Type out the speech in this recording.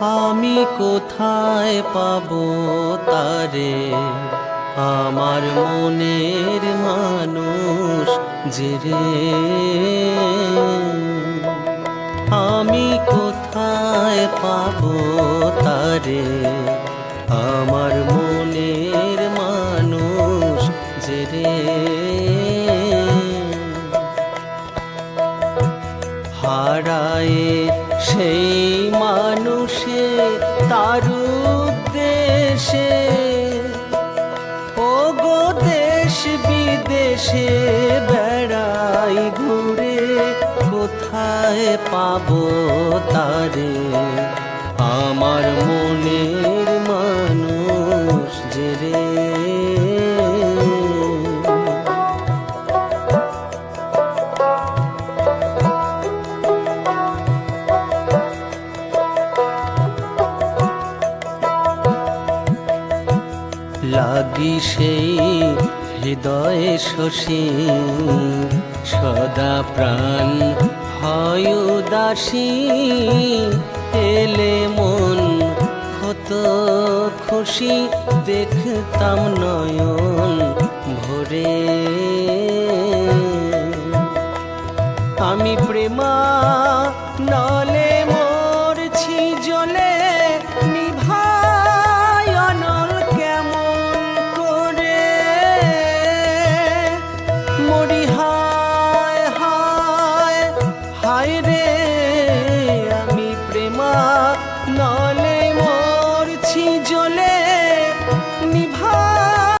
আমি কোথায় পাব তারে? আমার মনের মানুষ জেরে আমি কোথায় পাব তারে? আমার হারায় সেই মানুষে তার উদ্দেশে ও দেশ বিদেশে বেড়াই ঘুরে কোথায় পাবো তারে? লাগি সেই হৃদয়ে শশী। সদা প্রাণ হয় উদাসী, এলে মন কত খুশি দেখতাম নয়ন ভরে। আমি প্রেমা